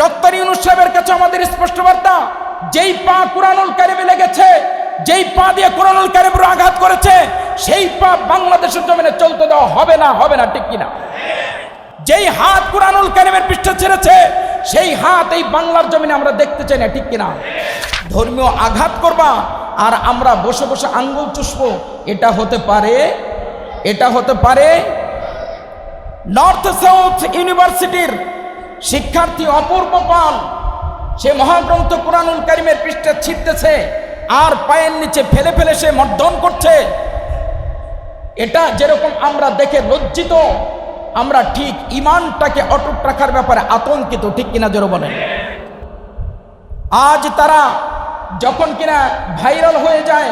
Doctor Yunus সাহেবের কাছে আমাদের স্পষ্ট বার্তা, যেই পা কুরআনুল কারিমে লেগেছে, যেই পা দিয়ে কুরআনুল কারিমের আঘাত করেছে, সেই পা বাংলাদেশের জমিনে চলতে দেওয়া হবে না হবে না, ঠিক কিনা? যেই হাত কুরআনুল কারিমের পৃষ্ঠে ছেড়েছে, সেই হাত এই বাংলার জমিনে আমরা দেখতে চাই না, ঠিক কিনা? ধর্মীয় আঘাত করবা, আর আমরা বসে বসে আঙ্গুল চুষবো, এটা হতে পারে, এটা হতে পারে, নর্থ সাউথ ইউনিভার্সিটির শিক্ষার্থী অপূর্ব পাল, সে মহাগ্রন্থ কোরআনুল কারিমের পৃষ্ঠে ছিটতেছে, আর পায়ের নিচে ফেলে ফেলে সে মর্দন করছে। এটা যেরকম আমরা দেখে লজ্জিত, আমরা ঠিক ইমানটাকে অটুট রাখার ব্যাপারে আতঙ্কিত, ঠিক কিনা জোর বলেন। আজ তারা যখন কিনা ভাইরাল হয়ে যায়,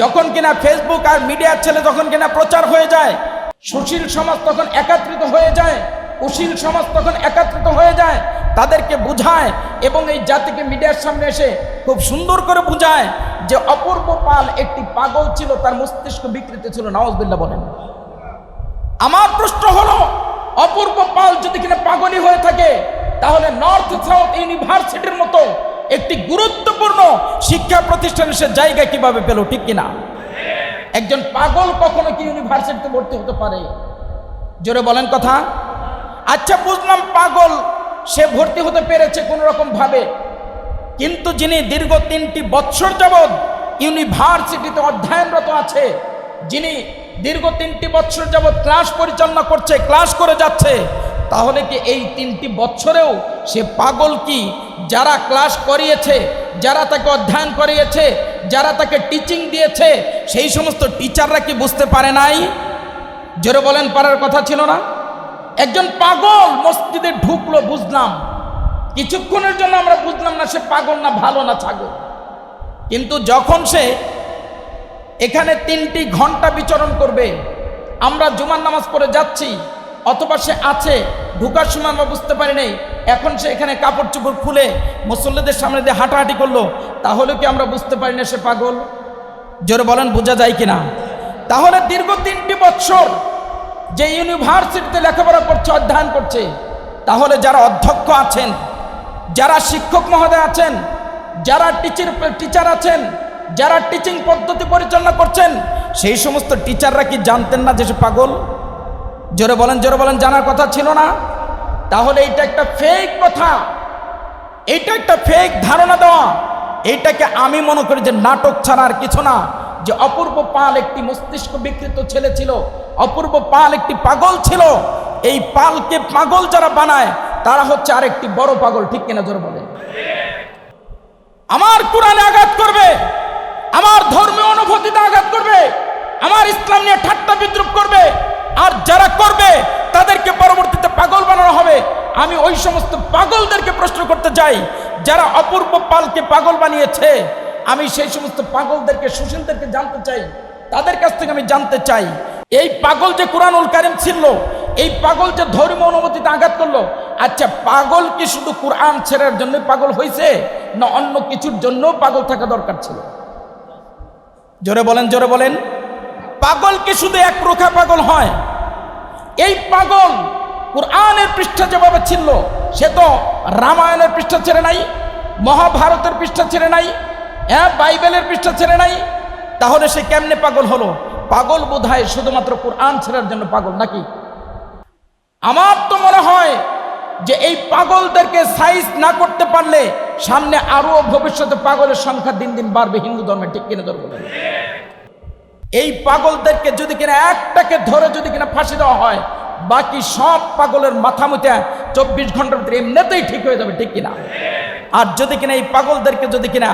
যখন কিনা ফেসবুক আর মিডিয়ার ছেলে যখন কিনা প্রচার হয়ে যায়, সুশীল সমাজ তখন একাত্রিত হয়ে যায় কুশীল সমাজ তখন একাত্রিত হয়ে যায়, তাদেরকে বুঝায় এবং এই জাতিকে মিডিয়ার সামনে এসে খুব সুন্দর করে বুঝায় যে অপূর্ব পাল একটি পাগল ছিল, তার মস্তিষ্ক বিকৃত ছিল নওয়াজবিল্লা বলেন। আমার প্রশ্ন হলো, অপূর্ব পাল যদি কিনা পাগলই হয়ে থাকে, তাহলে নর্থ সাউথ ইউনিভার্সিটির মতো একটি গুরুত্বপূর্ণ শিক্ষা প্রতিষ্ঠানে সে জায়গা কীভাবে পেল, ঠিক কিনা? একজন পাগল কখনো কি ইউনিভার্সিটিতে ভর্তি হতে পারে? জোরে বলেন কথা। আচ্ছা বুঝলাম পাগল। সে ভর্তি হতে পেরেছে কোন রকম ভাবে। কিন্তু যিনি দীর্ঘ তিনটি বৎসর যাবৎ ইউনিভার্সিটিতে অধ্যয়নরত আছে, যিনি দীর্ঘ তিনটি বৎসর যাবৎ ক্লাস পরিচালনা করছে, ক্লাস করে যাচ্ছে, তাহলে কি এই তিনটি বৎসরেও সে পাগল কি? যারা ক্লাস করিয়েছে, যারা তাকে অধ্যয়ন করিয়েছে, যারা তাকে টিচিং দিয়েছে, সেই সমস্ত টিচাররা কি বুঝতে পারে নাই? জোরে বলেন, পারার কথা ছিল না? একজন পাগল মসজিদে ঢুকলো, বুঝলাম। কিছুক্ষণের জন্য আমরা বুঝলাম না সে পাগল না ভালো না ছাগল। কিন্তু যখন সে এখানে তিনটি ঘণ্টা বিচরণ করবে, আমরা জুমার নামাজ পড়ে যাচ্ছি, অথবা সে আছে, ঢুকার সময় আমরা বুঝতে পারি নাই। এখন সে এখানে কাপড় চোপড় খুলে মুসল্লিদের সামনে দিয়ে হাঁটাহাঁটি করল, তাহলে কি আমরা বুঝতে পারি না সে পাগল? জোরে বলেন, বোঝা যায় কিনা? তাহলে দীর্ঘ তিনটি বছর যে ইউনিভার্সিটিতে লেখাপড়া করছে, অধ্যয়ন করছে, তাহলে যারা অধ্যক্ষ আছেন, যারা শিক্ষক মহোদয় আছেন, যারা টিচার টিচার আছেন, যারা টিচিং পদ্ধতি পরিচালনা করছেন, সেই সমস্ত টিচাররা কি জানতেন না যে পাগল? জোরে বলেন জোরে বলেন, জানার কথা ছিল না? তাহলে এটা একটা ফেক কথা। এটা একটা ফেক ধারণা দেওয়া। এইটাকে আমি মনে করি যে নাটক ছাড়া আর কিছু না। যে অপূর্ব পাল একটি মস্তিষ্ক বিকৃত ছেলে ছিল, অপূর্ব পাল একটি পাগল ছিল, এই পালকে পাগল যারা বানায়, তারা হচ্ছে আরেকটি বড় পাগল, ঠিক কিনা জোরে বলেন? আমার কোরআনে আঘাত করবে, আমার ধর্মীয় অনুভূতিতে আঘাত করবে, আমার ইসলাম নিয়ে ঠাট্টা বিদ্রুপ করবে, আর যারা করবে, তাদেরকে পরবর্তীতে পাগল বানানো হবে। আমি ওই সমস্ত পাগলদেরকে প্রশ্ন করতে চাই, যারা অপূর্ব পালকে পাগল বানিয়েছে আমি সেই সমস্ত পাগলদেরকে, সুশীলদেরকে জানতে চাই। তাদের কাছ থেকে আমি জানতে চাই। এই পাগল যে কোরআনুল কারিম ছিল এই পাগল যে ধর্মীয় অনুমতিতে আঘাত করল আচ্ছা পাগল কি শুধু কোরআন ছেড়ার জন্য পাগল হয়েছে না অন্য কিছুর জন্য পাগল থাকা দরকার ছিল? জোরে বলেন জোরে বলেন। পাগল কি শুধু এক প্রখা পাগল হয়? এই পাগল কোরআনের পৃষ্ঠা যেভাবে ছিল সে তো রামায়ণের পৃষ্ঠা ছেড়ে নাই, মহাভারতের পৃষ্ঠা ছেড়ে নাই হ্যাঁ বাইবেলের পৃষ্ঠা ছেড়ে নাই? তাহলে সে কেমনে পাগল হলো? পাগল বোধ হয় শুধুমাত্র কোরআন ছেড়ার জন্য পাগল নাকি? আমার তো মনে হয় যে এই পাগলদেরকে সাইজ না করতে পারলে সামনে আরও ভবিষ্যতে পাগলের সংখ্যা দিন দিন বাড়বে, হিন্দু ধর্মে ঠিক কিনে ধরবো এই পাগলদেরকে যদি কিনা একটাকে ধরে যদি কিনা ফাঁসি দেওয়া হয়, বাকি সব পাগলের মাথা মুতে চব্বিশ ঘণ্টার ভিতরে এমনিতেই ঠিক হয়ে যাবে, ঠিক কিনা? আর যদি কিনা এই পাগলদেরকে যদি কিনা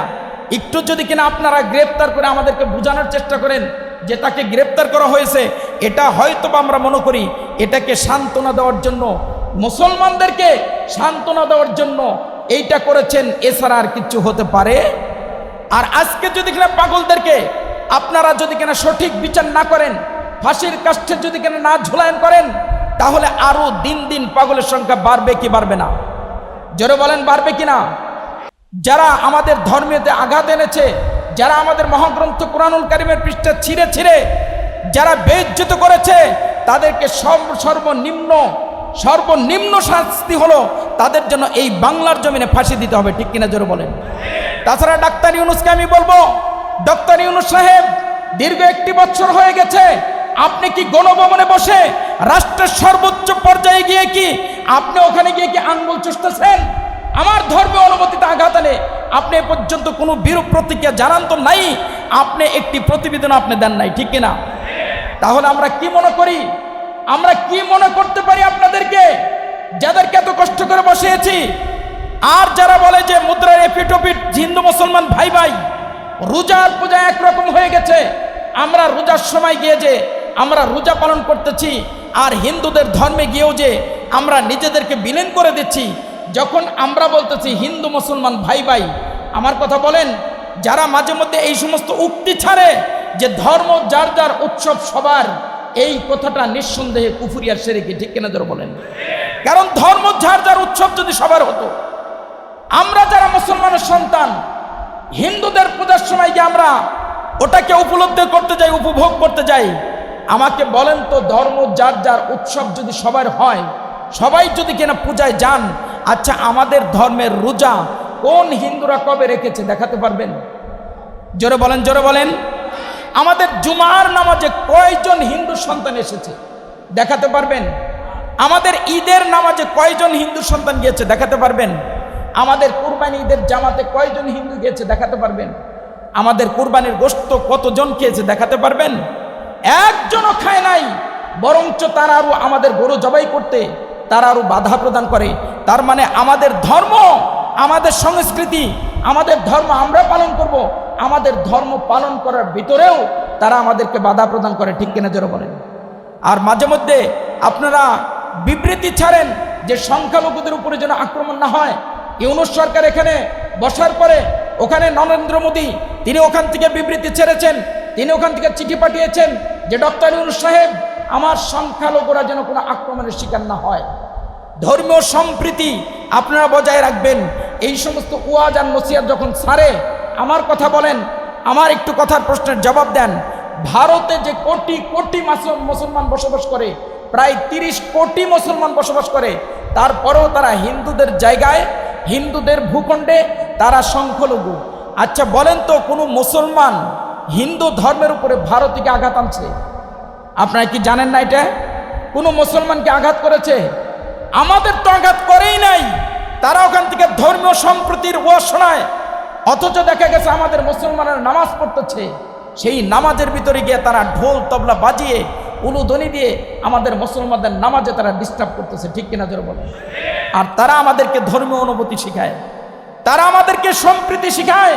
একটু যদি কিনা আপনারা গ্রেপ্তার করে আমাদেরকে বোঝানোর চেষ্টা করেন যে তাকে গ্রেপ্তার করা হয়েছে, এটা হয়তো আমরা মনে করি এটাকে সান্ত্বনা দেওয়ার জন্য, মুসলমানদেরকে সান্ত্বনা দেওয়ার জন্য এইটা করেছেন, এছাড়া আর কিছু হতে পারে? আর আজকে যদি কিনা পাগলদেরকে আপনারা যদি কিনা সঠিক বিচার না করেন, ফাঁসির কাষ্ঠে যদি কিনা না ঝুলায়ন করেন, তাহলে আরও দিন দিন পাগলের সংখ্যা বাড়বে কি বাড়বে না? জোরে বলেন, বাড়বে কি না? যারা আমাদের ধর্মীয়তে আঘাত এনেছে, যারা আমাদের মহাগ্রন্থ কোরআনুল কারিমের পৃষ্ঠা ছিঁড়ে ছিঁড়ে যারা বেজ্জিত করেছে, তাদেরকে সর্ব সর্বনিম্ন সর্বনিম্ন শাস্তি হলো তাদের জন্য এই বাংলার জমিনে ফাঁসি দিতে হবে। ঠিক কিনা জোরে বলেন। তাছাড়া ডাক্তার ইউনুসকে আমি বলব ডক্টর ইউনুস সাহেব, দীর্ঘ একটি বছর হয়ে গেছে, আপনি কি গণভবনে বসে রাষ্ট্রের সর্বোচ্চ পর্যায়ে গিয়ে কি আপনি ওখানে গিয়ে কি আঙ্গুল চুষতেছেন? আমার ধর্মে অনুমতিতে আঘাত আনে আপনি এ পর্যন্ত কোনো বিরূপ প্রতিক্রিয়া জানান তো নাই। আপনি একটি প্রতিবেদন আপনি দেন নাই, ঠিক কিনা? তাহলে আমরা কি মনে করি? আমরা কি মনে করতে পারি আপনাদেরকে? যাদেরকে এত কষ্ট করে বসিয়েছি। আর যারা বলে যে মুদ্রার এপিটোপিট হিন্দু, মুসলমান ভাই ভাই রোজার পূজা একরকম হয়ে গেছে। আমরা রোজার সময় গিয়ে যে আমরা রোজা পালন করতেছি, আর হিন্দুদের ধর্মে গিয়েও যে আমরা নিজেদেরকে বিলীন করে দিচ্ছি যখন আমরা বলতেছি হিন্দু, মুসলমান, ভাই ভাই, আমার কথা বলেন, যারা মাঝে মধ্যে এই সমস্ত উক্তি ছাড়ে যে ধর্ম যার যার উৎসব সবার, এই কথাটা নিঃসন্দেহে কুফুরিয়ার সেরেকি, ঠিক কেনা ধরে বলেন? কারণ ধর্ম যার যার উৎসব যদি সবার হতো, আমরা যারা মুসলমানের সন্তান, হিন্দুদের পূজার সময় গিয়ে আমরা ওটাকে উপলব্ধি করতে যাই, উপভোগ করতে যাই, আমাকে বলেন তো ধর্ম যার যার উৎসব যদি সবার হয়, সবাই যদি কিনা পূজায় যান আচ্ছা আমাদের ধর্মের রোজা কোন হিন্দুরা কবে রেখেছে দেখাতে পারবেন? জোরে বলেন জোরে বলেন। আমাদের জুমার নামাজে কয়জন হিন্দু সন্তান এসেছে দেখাতে পারবেন? আমাদের ঈদের নামাজে কয়জন হিন্দু সন্তান গিয়েছে দেখাতে পারবেন? আমাদের কুরবানি ঈদের জামাতে কয়জন হিন্দু গিয়েছে দেখাতে পারবেন? আমাদের কুরবানির গোস্ত কতজন খেয়েছে দেখাতে পারবেন? একজনও খায় নাই, বরঞ্চ তারা আরও আমাদের গরু জবাই করতে তারা আরও বাধা প্রদান করে। তার মানে আমাদের ধর্ম, আমাদের সংস্কৃতি, আমাদের ধর্ম আমরা পালন করব। আমাদের ধর্ম পালন করার ভিতরেও তারা আমাদেরকে বাধা প্রদান করে, ঠিক কিনা জোরে বলেন। আর মাঝে মধ্যে আপনারা বিবৃতি ছাড়েন যে সংখ্যালঘুদের উপরে যেন আক্রমণ না হয়। ইউনুস সরকার এখানে বসার পরে ওখানে নরেন্দ্র মোদী, তিনি ওখান থেকে বিবৃতি ছেড়েছেন, তিনি ওখান থেকে চিঠি পাঠিয়েছেন যে, ডক্টর ইউনুস সাহেব, আমার সংখ্যালঘুরা যেন কোনো আক্রমণের শিকার না হয়। ধর্মীয় সম্প্রীতি আপনারা বজায় রাখবেন। এই সমস্ত ওয়াজ আর নসিয়াত যখন ছাড়ে আমার কথা বলেন, আমার একটু কথার প্রশ্নের জবাব দেন। ভারতে যে কোটি কোটি মাস- মুসলমান বসবাস করে, প্রায় তিরিশ কোটি মুসলমান বসবাস করে, তারপরেও তারা হিন্দুদের জায়গায়, হিন্দুদের ভূখণ্ডে, তারা সংখ্যালঘু। আচ্ছা বলেন তো, কোনো মুসলমান হিন্দু ধর্মের উপরে ভারতীকে আঘাত আনছে? আপনারা কি জানেন না এটা? কোনো মুসলমানকে আঘাত করেছে? আমাদের তো আঘাত করেই নাই। তারা ওখান থেকে ধর্মীয় সম্প্রীতির ও শোনায় অথচ দেখা গেছে আমাদের মুসলমানের নামাজ পড়তেছে। সেই নামাজের ভিতরে গিয়ে তারা ঢোল, তবলা বাজিয়ে, উলুধ্বনি দিয়ে আমাদের মুসলমানদের নামাজে তারা ডিস্টার্ব করতেছে। ঠিক কিনা জোর বলে আর তারা আমাদেরকে ধর্মীয় অনুভূতি শিখায়। তারা আমাদেরকে সম্প্রীতি শিখায়।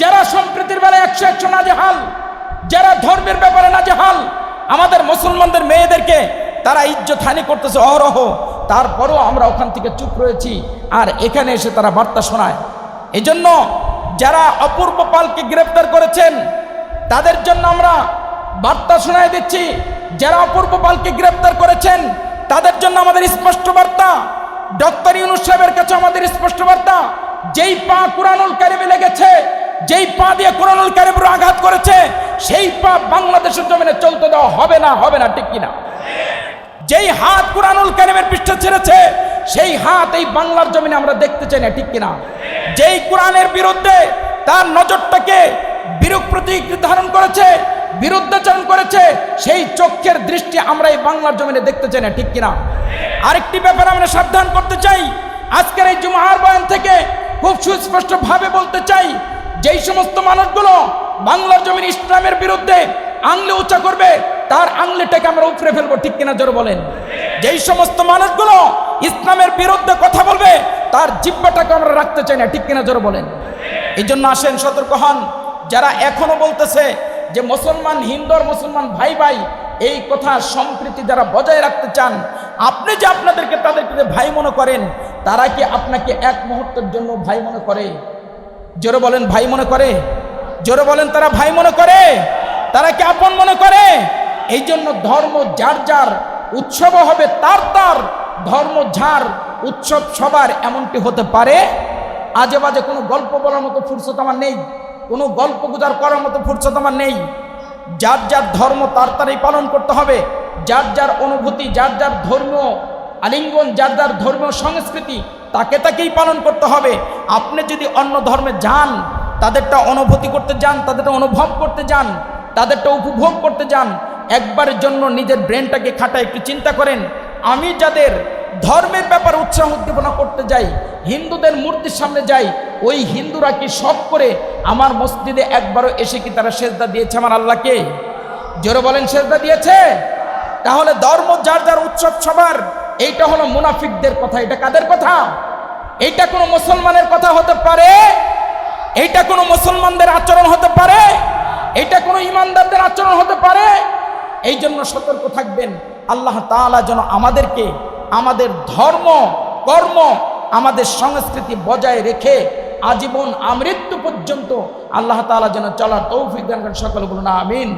যারা সম্প্রীতির বেলায় একশো একশো না যে হাল যারা ধর্মের ব্যাপারে না যে হাল আমাদের মুসলমানদের মেয়েদেরকে তারা ইজ্জত হানি করতেছে, অহরহ। তারপরও আমরা ওখান থেকে চুপ রয়েছি, আর এখানে এসে তারা বার্তা শোনায়। এজন্য যারা অপূর্ব পালকে গ্রেপ্তার করেছেন, তাদের জন্য আমরা বার্তা শোনায় দিচ্ছি, যারা অপূর্ব পালকে গ্রেপ্তার করেছেন, তাদের জন্য আমাদের স্পষ্ট বার্তা। ডক্টর ইউনুস সাহেবের কাছে আমাদের স্পষ্ট বার্তা, যেই পা কুরআনুল কারিমে লেগেছে, যেই পা দিয়ে কুরআনুল কারিমের আঘাত করেছে, সেই পা বাংলাদেশের জমিনে চলতে দেওয়া হবে না হবে না, ঠিক কিনা? যেই হাত কুরআনুল কারিমের পৃষ্ঠে ছেড়েছে, সেই হাত এই বাংলার জমিনে আমরা দেখতে চাই না, ঠিক কিনা? যেই কোরআনের বিরুদ্ধে তার নজরটাকে বিরূপ প্রতীক ধারণ করেছে, বিরুদ্ধাচরণ করেছে, সেই চক্ষের দৃষ্টি আমরা এই বাংলার জমিনে দেখতে চাই না, ঠিক কিনা? আরেকটি ব্যাপার আমরা সাবধান করতে চাই। আজকের এই জুমাহার বয়ান থেকে খুব সুস্পষ্টভাবে বলতে চাই, যেই সমস্ত মানুষগুলো বাংলার জমিন ইসলামের বিরুদ্ধে আংলে উঁচা করবে, তার আংলেটাকে আমরা উপরে ফেলব, ঠিক কিনা জোর বলেন। যেই সমস্ত মানুষগুলো ইসলামের বিরুদ্ধে কথা বলবে, তার জিব্বাটাকে আমরা রাখতে চাই না, ঠিক কিনা জোর বলেন। এই জন্য আসেন, সতর্ক হন। যারা এখনও বলতেছে যে মুসলমান হিন্দুর মুসলমান ভাই ভাই, এই কথা সম্প্রীতি যারা বজায় রাখতে চান, আপনি যে আপনাদেরকে তাদেরকে ভাই মনে করেন, তারা কি আপনাকে এক মুহূর্তের জন্য ভাই মনে করে? জোরে বলেন, ভাই মনে করে? জোরে বলেন, তারা ভাই মনে করে? তারা কি আপন মনে করে? এই জন্য ধর্ম যার যার উৎসব হবে তার তার, ধর্ম যার উৎসব সবার এমনটি হতে পারে। আজে বাজে কোনো গল্প বলার মতো ফুরসত আমার নেই, কোনো গল্প গুজার করার মতো ফুরসত আমার নেই। যার যার ধর্ম তার তারই পালন করতে হবে, যার যার অনুভূতি, যার যার ধর্মীয় আলিঙ্গন, যার যার ধর্মীয় সংস্কৃতি, তাকে তাকেই পালন করতে হবে। আপনি যদি অন্য ধর্মে যান, তাদেরটা অনুভূতি করতে যান, তাদেরটা অনুভব করতে যান তাদেরটা উপভোগ করতে যান। একবারের জন্য নিজের ব্রেনটাকে খাটা একটু চিন্তা করেন। আমি যাদের ধর্মের ব্যাপারে উৎসাহ উদ্দীপনা করতে যাই, হিন্দুদের মূর্তির সামনে যাই, ওই হিন্দুরা কি সব করে আমার মসজিদে একবারও এসে কি তারা সেজদা দিয়েছে আমার আল্লাহকে? জোরে বলেন, সেজদা দিয়েছে? তাহলে ধর্ম যার যার উৎসব সবার, এইটা হলো মুনাফিকদের কথা, এটা কাদের কথা? এইটা কোনো মুসলমানের কথা হতে পারে? এইটা কোনো মুসলমানদের আচরণ হতে পারে? এটা কোনো ইমানদারদের আচরণ হতে পারে? এই জন্য সতর্ক থাকবেন। আল্লাহ তালা যেন আমাদেরকে আমাদের ধর্ম, কর্ম, আমাদের সংস্কৃতি বজায় রেখে আজীবন আমৃত্যু পর্যন্ত আল্লাহ তালা যেন চলার তৌফিক দান করেন। সকলে বলুন, আমিন।